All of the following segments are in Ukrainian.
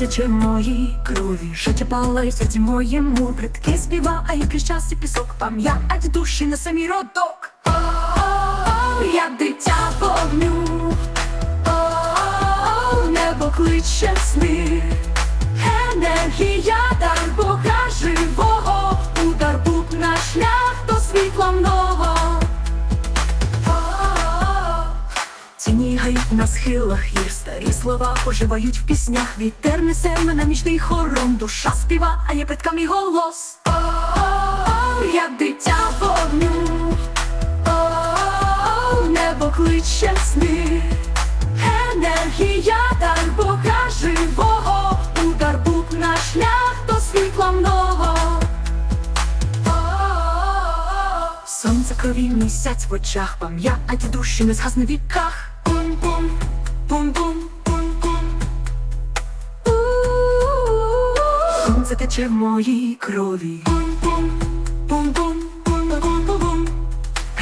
тече в моїй крові, життя серці моєму, предки співає крізь пісок, пам'ять душі на самій родок. О-о-о, я дитя вогню, О-о-о, небо кличе сни, енергія гають на схилах гір старі слова оживають в піснях. Вітер несе мене нічний хором, душа співає предкам і голос. О-о-о, я дитя вогню, О-о-о, небо кличе сни, енергія дар Бога живого, удар бук на шлях до світла много. Сонце крові місяць в очах, пам'ять душі не згасне віках. Сонце тече в моїй крові.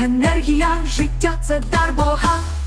Енергія життя це дар Бога.